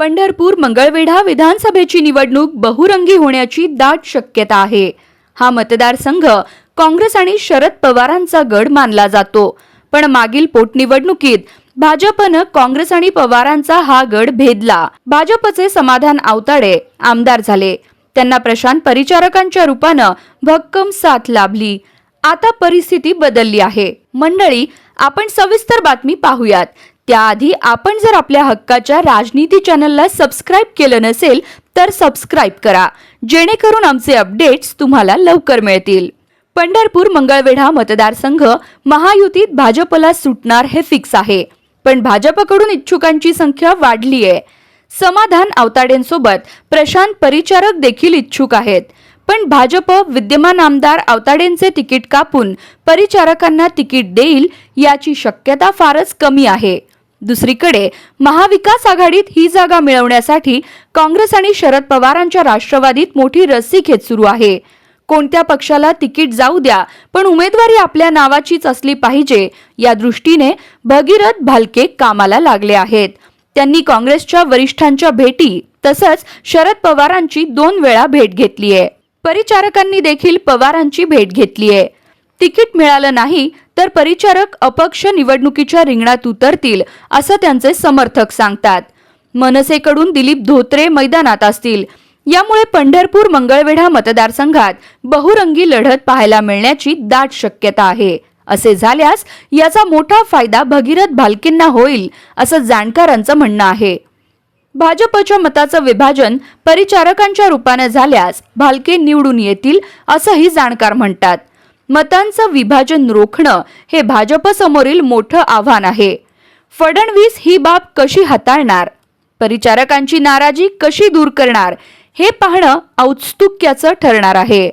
पंढरपूर मंगळवेढा विधानसभेची निवडणूक बहुरंगी होण्याची दाट शक्यता आहे. हा मतदारसंघ काँग्रेस आणि शरद पवारांचा गड मानला जातो. पण मागील पोटनिवडणुकीत भाजपनं काँग्रेस आणि पवारांचा हा गड भेदला. भाजपचे समाधान आवताडे आमदार झाले. त्यांना प्रशांत परिचारकांच्या रूपानं भक्कम साथ लाभली. आता परिस्थिती बदलली आहे. मंडळी आपण सविस्तर बातमी पाहूयात. त्याआधी आपण जर आपल्या हक्काच्या राजनीती चॅनलला सबस्क्राईब केलं नसेल तर सबस्क्राईब करा. जेणेकरून आमचे अपडेट्स तुम्हाला लवकर मिळतील. पंढरपूर मंगळवेढा मतदारसंघ महायुतीत भाजपला सुटणार हे फिक्स आहे. पण भाजपकडून इच्छुकांची संख्या वाढली आहे समाधान आवताडेंसोबत प्रशांत परिचारक देखील इच्छुक आहेत. पण भाजप विद्यमान आमदार आवताडेंचे तिकीट कापून परिचारकांना तिकीट देईल याची शक्यता फारच कमी आहे. दुसरीकडे महाविकास आघाडीत ही जागा मिळवण्यासाठी काँग्रेस आणि शरद पवारांच्या राष्ट्रवादीत मोठी रस्सीखेच सुरू आहे. कोणत्या पक्षाला तिकीट जाऊ द्या पण उमेदवारी आपल्या नावाचीच असली पाहिजे या दृष्टीने भगीरथ भालके कामाला लागले आहेत. त्यांनी काँग्रेसच्या वरिष्ठांच्या भेटी तसंच शरद पवारांची दोन वेळा भेट घेतली आहे परिचारकांनी देखील पवारांची भेट घेतली आहे तिकीट मिळालं नाही तर परिचारक अपक्ष निवडणुकीच्या रिंगणात उतरतील असं त्यांचे समर्थक सांगतात. मनसेकडून दिलीप धोत्रे मैदानात असतील. यामुळे पंढरपूर मंगळवेढा मतदारसंघात बहुरंगी लढत पाहायला मिळण्याची दाट शक्यता आहे. असे झाल्यास याचा मोठा फायदा भगीरथ भालकेंना होईल असं जाणकारांचं म्हणणं आहे. भाजपच्या मताचं विभाजन परिचारकांच्या रूपाने झाल्यास भालके निवडून येतील असंही जाणकार म्हणतात. मतांचं विभाजन रोखणं हे भाजपसमोरील मोठं आव्हान आहे. फडणवीस ही बाब कशी हाताळणार? परिचारकांची नाराजी कशी दूर करणार? हे पाहणं औत्सुक्याचं ठरणार आहे.